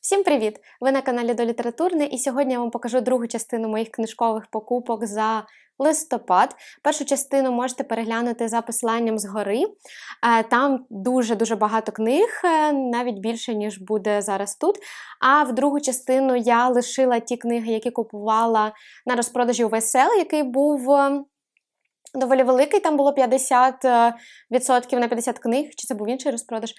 Всім привіт! Ви на каналі до Літературне, і сьогодні я вам покажу другу частину моїх книжкових покупок за листопад. Першу частину можете переглянути за посиланням згори. Е, Там дуже-дуже багато книг, е, навіть більше, ніж буде зараз тут. А в другу частину я лишила ті книги, які купувала на розпродажі у VSL, який був. е, Доволі великий, там було 50% на 50 книг, чи це був інший розпродаж.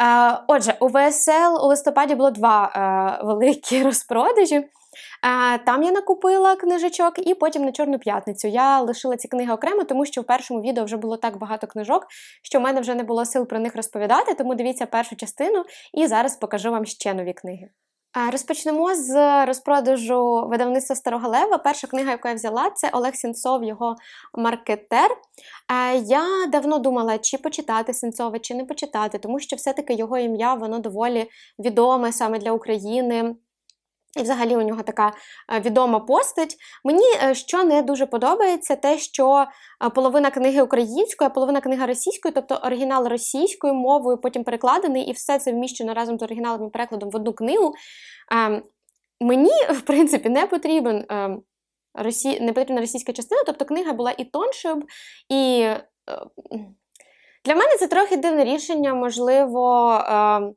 Е, Отже, у ВСЛ у листопаді було два е, великі розпродажі. Е, Там я накупила книжечок, і потім на Чорну п'ятницю я лишила ці книги окремо, тому що в першому відео вже було так багато книжок, що в мене вже не було сил про них розповідати. Тому дивіться першу частину, і зараз покажу вам ще нові книги. Е, Розпочнемо з розпродажу видавництва Старого Лева. Перша книга, яку я взяла, це Олег Сенцов, його маркетер. Е, Я давно думала, чи почитати Сенцова, чи не почитати, тому що все-таки його ім'я воно доволі відоме саме для України. І взагалі у нього така е, відома постать. Мені е, що не дуже подобається, те, що е, половина книги українською, а половина книга російською, тобто оригінал російською мовою, потім перекладений, і все це вміщено разом з оригіналом і перекладом в одну книгу. Ем, Мені, в принципі, не потрібен. ем, Росі... Не потрібна російська частина, тобто книга була і тоншою, і для мене це трохи дивне рішення, можливо, е,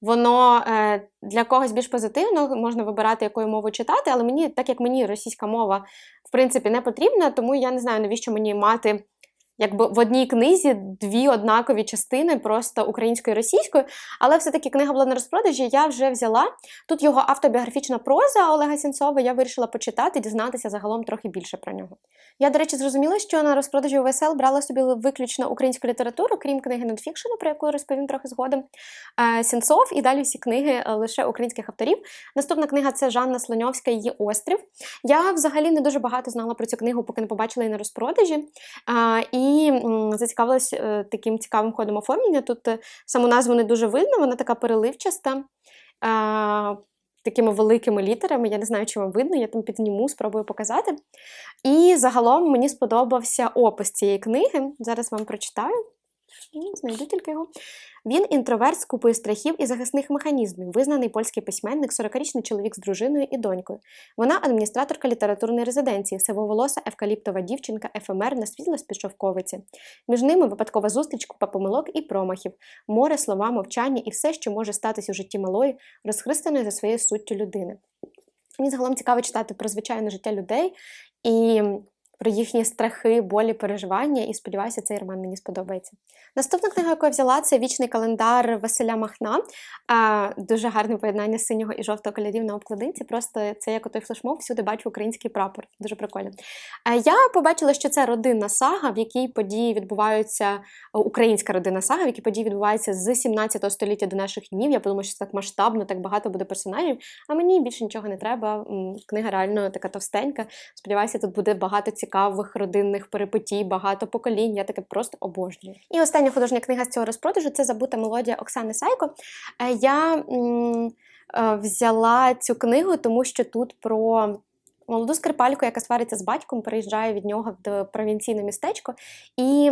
воно е, для когось більш позитивно, можна вибирати, якою мовою читати, але мені, так як мені російська мова, в принципі, не потрібна, тому я не знаю, навіщо мені мати. Якби в одній книзі дві однакові частини, просто українською і російською, але все-таки книга була на розпродажі, я вже взяла. Тут його автобіографічна проза Олега Сінцова, я вирішила почитати, дізнатися загалом трохи більше про нього. Я, до речі, зрозуміла, що на розпродажі у ВСЛ брала собі виключно українську літературу, крім книги нонфікшену, про яку розповім трохи згодом. Е, Сінцов і далі всі книги е, лише українських авторів. Наступна книга це Жанна Слоньовська, її острів. Я взагалі не дуже багато знала про цю книгу, поки не побачила її на розпродажі. Е, І зацікавилась е, таким цікавим ходом оформлення. Тут е, саму назву не дуже видно, вона така переливчаста. Такими великими літерами, я не знаю, чи вам видно, я там підніму, спробую показати. І загалом мені сподобався опис цієї книги. Зараз вам прочитаю. Знайду тільки його. Він інтроверт з купою страхів і захисних механізмів, визнаний польський письменник, 40-річний чоловік з дружиною і донькою. Вона адміністраторка літературної резиденції, сивоволоса евкаліптова дівчинка, ефемерна, світла з пішовковиці. Між ними випадкова зустріч, купа помилок і промахів, море, слова, мовчання і все, що може статись у житті малої, розхристаної за своєю суттю людини. Мені загалом цікаво читати про звичайне життя людей і про їхні страхи, болі, переживання, і сподіваюся, цей роман мені сподобається. Наступна книга, яку я взяла, це вічний календар Василя Махна. А, дуже гарне поєднання синього і жовтого кольорів на обкладинці. Просто це як отой флешмоб, всюди бачу український прапор. Дуже прикольно. А, я побачила, що це родинна сага, в якій події відбуваються українська родинна сага, в якій події відбуваються з 17 століття до наших днів. Я подумала, що це так масштабно, так багато буде персонажів. А мені більше нічого не треба. Книга реально така товстенька. Сподіваюся, тут буде багато цікавих родинних перипетій, багато поколінь. Я таке просто обожнюю. І остання художня книга з цього розпродажу це забута мелодія Оксани Сайко. Е, Я е, взяла цю книгу, тому що тут про. Молоду скрипальку, яка свариться з батьком, переїжджає від нього в провінційне містечко і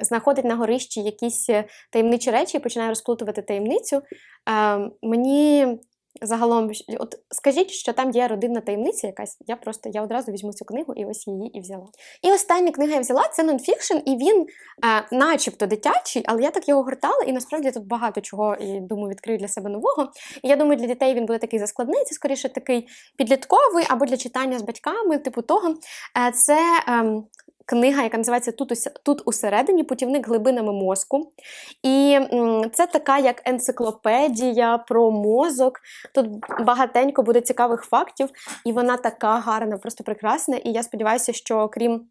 знаходить на горищі якісь таємничі речі і починає розплутувати таємницю. Е, мені загалом, от скажіть, що там є родинна таємниця якась. Я просто я одразу візьму цю книгу і ось її і взяла. І остання книга я взяла це нонфікшн, і він е, начебто дитячий, але я так його гортала, і насправді тут багато чого і думаю, відкрию для себе нового. І я думаю, для дітей він буде такий заскладний, це скоріше такий підлітковий або для читання з батьками, типу того. Е, це. ем, Книга, яка називається Тут, Тут усередині путівник глибинами мозку. І це така як енциклопедія про мозок. Тут багатенько буде цікавих фактів, і вона така гарна, просто прекрасна. І я сподіваюся, що крім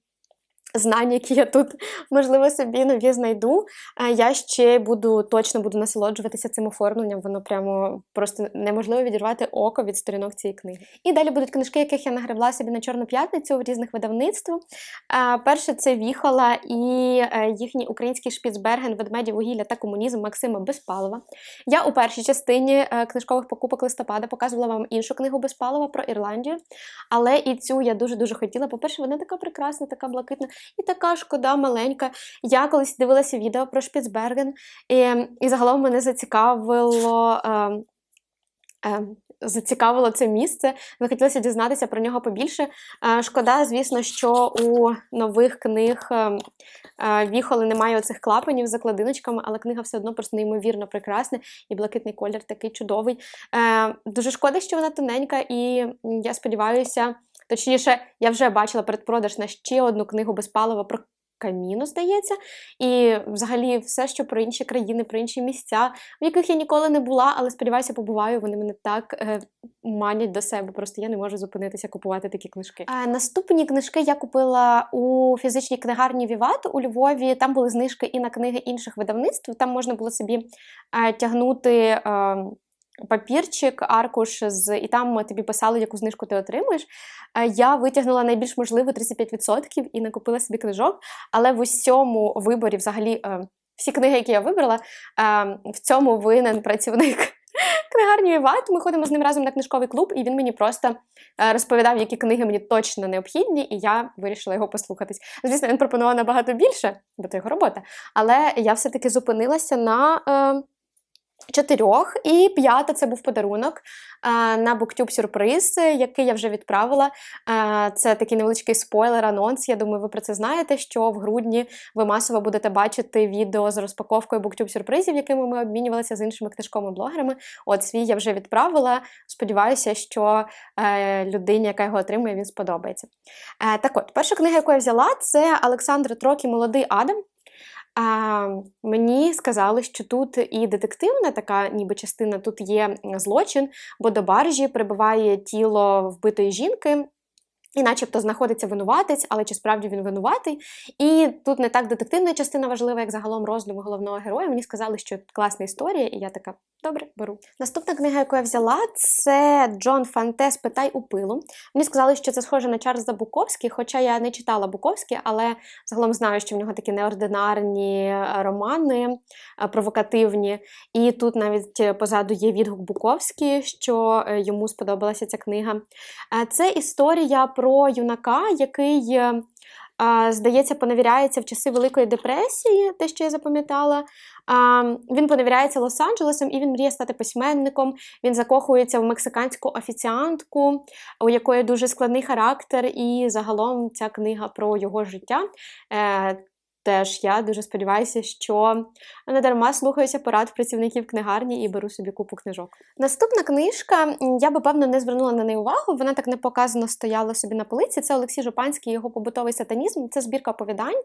знань, які я тут, можливо, собі нові знайду, я ще буду точно буду насолоджуватися цим оформленням. Воно прямо просто неможливо відірвати око від сторінок цієї книги. І далі будуть книжки, яких я нагребла собі на Чорну п'ятницю в різних видавництв. Е, Перше це Віхола і е, їхній український Шпіцберген, ведмеді вугілля та комунізм Максима Безпалова. Я у першій частині е, книжкових покупок листопада показувала вам іншу книгу Безпалова про Ірландію. Але і цю я дуже-дуже хотіла. По-перше, вона така прекрасна, така блакитна і така шкода маленька. Я колись дивилася відео про Шпіцберген, і, і загалом мене зацікавило. Е, е, зацікавило це місце. Захотілося дізнатися про нього побільше. Е, шкода, звісно, що у нових книг е, е, Віхоли немає оцих клапанів з закладиночками, але книга все одно просто неймовірно прекрасна, і блакитний колір такий чудовий. Е, дуже шкода, що вона тоненька, і я сподіваюся, точніше, я вже бачила передпродаж на ще одну книгу без палива про. Каміну, здається, і взагалі все, що про інші країни, про інші місця, в яких я ніколи не була, але сподіваюся, побуваю. Вони мене так е, манять до себе. Просто я не можу зупинитися купувати такі книжки. А, наступні книжки я купила у фізичній книгарні Віват у Львові. Там були знижки і на книги інших видавництв. Там можна було собі е, тягнути. Е, Папірчик, аркуш, з і там тобі писали, яку знижку ти отримуєш. Е, Я витягнула найбільш можливо 35% і накупила собі книжок. Але в усьому виборі, взагалі, е, всі книги, які я вибрала, е, в цьому винен працівник книгарні Іват. Ми ходимо з ним разом на книжковий клуб, і він мені просто розповідав, які книги мені точно необхідні, і я вирішила його послухатись. Звісно, він пропонував набагато більше, бо це його робота. Але я все-таки зупинилася на. Чотирьох, і п'ята це був подарунок е, на BookTube сюрприз, е, який я вже відправила. Е, це такий невеличкий спойлер, анонс. Я думаю, ви про це знаєте, що в грудні ви масово будете бачити відео з розпаковкою BookTube сюрпризів, якими ми обмінювалися з іншими книжковими блогерами. От свій я вже відправила. Сподіваюся, що е, людині, яка його отримує, він сподобається. Так от, перша книга, яку я взяла, це Олександр Трокі Молодий Адам. А, Мені сказали, що тут і детективна така, ніби частина, тут є злочин, бо до баржі прибуває тіло вбитої жінки. І начебто знаходиться винуватець, але чи справді він винуватий. І тут не так детективна частина важлива, як загалом роздуму головного героя. Мені сказали, що класна історія, і я така, добре, беру. Наступна книга, яку я взяла, це Джон Фанте Спитай у пилу. Мені сказали, що це схоже на Чарльза Буковський, хоча я не читала Буковський, але загалом знаю, що в нього такі неординарні е, романи, е, провокативні. І тут навіть позаду є відгук Буковський, що е, йому сподобалася ця книга. Е, Це історія про юнака, який, е, здається, поневіряється в часи Великої депресії, те, що я запам'ятала. Він поневіряється Лос-Анджелесом і він мріє стати письменником. Він закохується в мексиканську офіціантку, у якої дуже складний характер, і загалом ця книга про його життя. Теж я дуже сподіваюся, що не дарма слухаюся порад працівників книгарні і беру собі купу книжок. Наступна книжка, я би певно не звернула на неї увагу. Вона так непоказано стояла собі на полиці. Це Олексій Жупанський, його побутовий сатанізм. Це збірка оповідань.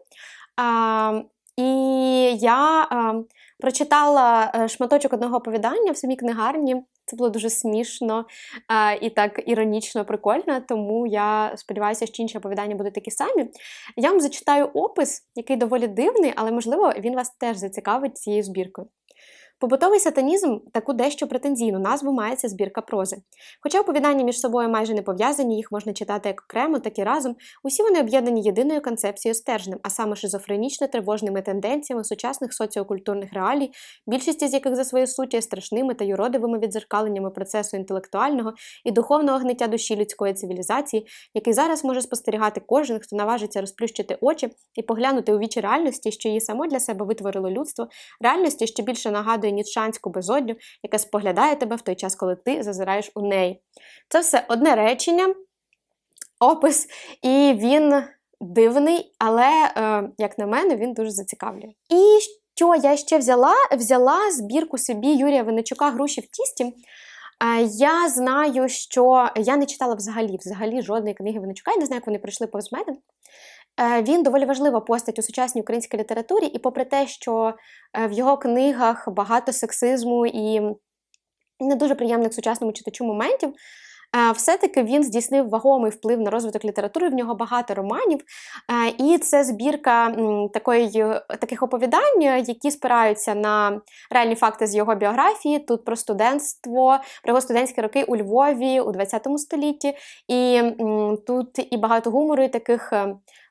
А, і я а, прочитала е, шматочок одного оповідання в самій книгарні. Це було дуже смішно і так іронічно, прикольно, тому я сподіваюся, що інші оповідання будуть такі самі. Я вам зачитаю опис, який доволі дивний, але, можливо, він вас теж зацікавить цією збіркою. Побутовий сатанізм таку дещо претензійну назву має ця збірка прози. Хоча оповідання між собою майже не пов'язані, їх можна читати як окремо, так і разом, усі вони об'єднані єдиною концепцією стержнем, а саме шизофренічно-тривожними тенденціями сучасних соціокультурних реалій, більшість з яких за своєю суттю є страшними та юродивими відзеркаленнями процесу інтелектуального і духовного гниття душі людської цивілізації, який зараз може спостерігати кожен, хто наважиться розплющити очі і поглянути у вічі реальності, що її само для себе витворило людство, реальності, що більше нагадує ніцшанську безодню, яка споглядає тебе в той час, коли ти зазираєш у неї. Це все одне речення, опис, і він дивний, але, е, як на мене, він дуже зацікавлює. І що я ще взяла? Взяла збірку собі Юрія Винничука Груші в тісті. Е, Я знаю, що я не читала взагалі взагалі жодної книги Винничука, я не знаю, як вони прийшли повз мене. Е, Він доволі важлива постать у сучасній українській літературі, і попри те, що е, в його книгах багато сексизму і не дуже приємних сучасному читачу моментів, е, все-таки він здійснив вагомий вплив на розвиток літератури. В нього багато романів. І це збірка такої, таких оповідань, які спираються на реальні факти з його біографії. Тут про студентство, про його студентські роки у Львові у ХХ столітті. І тут і багато гумору, і таких.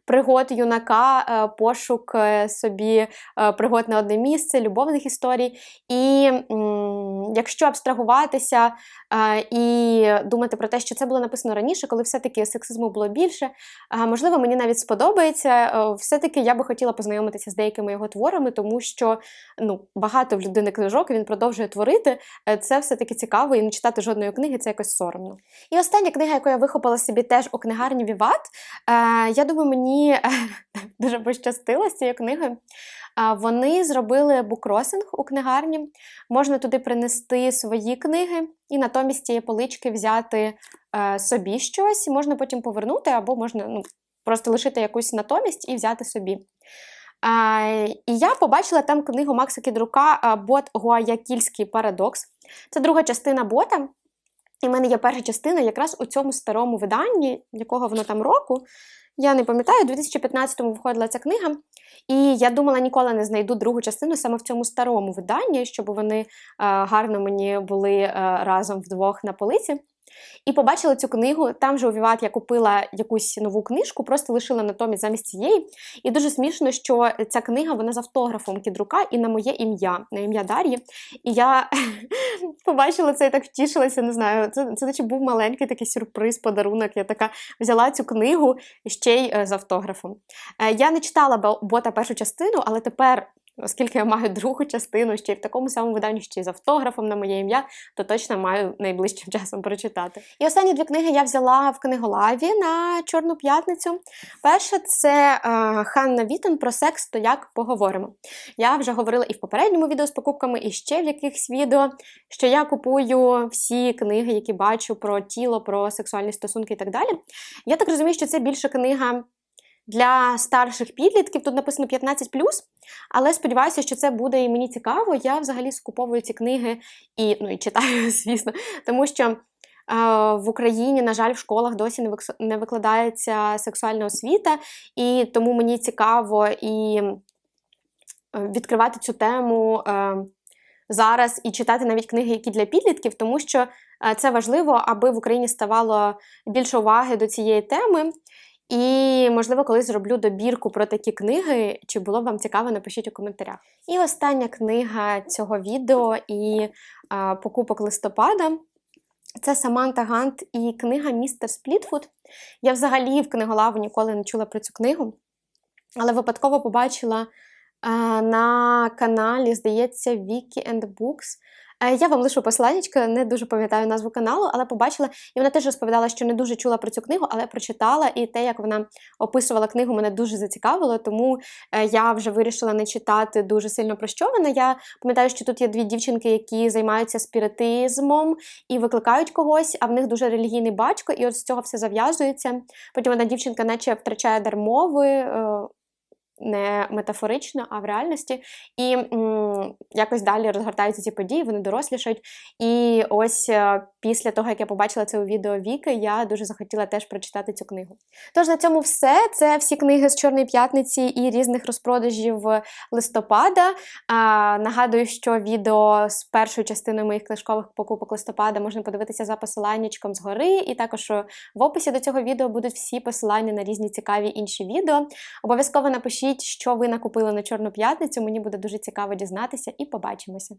Пригод юнака, е, пошук е, собі е, пригод на одне місце, любовних історій. І якщо абстрагуватися е, і думати про те, що це було написано раніше, коли все-таки сексизму було більше, е, можливо, мені навіть сподобається. Е, Все-таки я би хотіла познайомитися з деякими його творами, тому що ну, багато в людини книжок він продовжує творити. Це все-таки цікаво, і не читати жодної книги це якось соромно. І остання книга, яку я вихопила собі теж у книгарні Віват. Я думаю, мені дуже пощастило з цією книгою. Вони зробили букросинг у книгарні. Можна туди принести свої книги і натомість цієї полички взяти е, собі щось, можна потім повернути, або можна ну, просто лишити якусь натомість і взяти собі. І я побачила там книгу Макса Кідрука е, Бот Гуаякільський парадокс. Це друга частина бота. І в мене є перша частина якраз у цьому старому виданні, якого воно там року. Я не пам'ятаю, у 2015-му виходила ця книга. І я думала, ніколи не знайду другу частину саме в цьому старому виданні, щоб вони е, гарно мені були е, разом вдвох на полиці. І побачила цю книгу. Там же у Віват я купила якусь нову книжку, просто лишила натомість замість цієї. І дуже смішно, що ця книга вона з автографом кідрука і на моє ім'я, на ім'я Дар'ї. І я побачила це і так втішилася. Не знаю, це, наче був маленький такий сюрприз, подарунок. Я така взяла цю книгу ще й е, з автографом. Е, я не читала бота першу частину, але тепер. Оскільки я маю другу частину ще й в такому самому виданні, ще й з автографом на моє ім'я, то точно маю найближчим часом прочитати. І останні дві книги я взяла в книголаві на Чорну п'ятницю. Перша це е, Ханна Вітон про секс, то як поговоримо. Я вже говорила і в попередньому відео з покупками, і ще в якихось відео, що я купую всі книги, які бачу про тіло, про сексуальні стосунки і так далі. Я так розумію, що це більше книга. Для старших підлітків тут написано 15 але сподіваюся, що це буде і мені цікаво. Я взагалі скуповую ці книги і, ну, і читаю, звісно, тому що е, в Україні, на жаль, в школах досі не викладається сексуальна освіта, і тому мені цікаво і відкривати цю тему е, зараз і читати навіть книги, які для підлітків, тому що е, це важливо, аби в Україні ставало більше уваги до цієї теми. І, можливо, колись зроблю добірку про такі книги. Чи було б вам цікаво, напишіть у коментарях. І остання книга цього відео і а, покупок листопада. Це Саманта Гант і книга Містер Сплітфуд. Я взагалі в книголаву ніколи не чула про цю книгу, але випадково побачила а, на каналі, здається, Wiki and Books. Е, Я вам лишу посиланнячко, не дуже пам'ятаю назву каналу, але побачила, і вона теж розповідала, що не дуже чула про цю книгу, але прочитала, і те, як вона описувала книгу, мене дуже зацікавило, тому е, я вже вирішила не читати дуже сильно про що вона. Я пам'ятаю, що тут є дві дівчинки, які займаються спіритизмом і викликають когось, а в них дуже релігійний батько, і от з цього все зав'язується. Потім одна дівчинка, наче втрачає дар мови. Не метафорично, а в реальності. І м, якось далі розгортаються ці події, вони дорослішають. І ось е, після того, як я побачила це у відео Віки, я дуже захотіла теж прочитати цю книгу. Тож на цьому все. Це всі книги з Чорної п'ятниці і різних розпродажів листопада. А, нагадую, що відео з першою частиною моїх книжкових покупок листопада можна подивитися за посиланнячком згори. І також в описі до цього відео будуть всі посилання на різні цікаві інші відео. Обов'язково напишіть, що ви накупили на Чорну п'ятницю. Мені буде дуже цікаво дізнатися, і побачимося.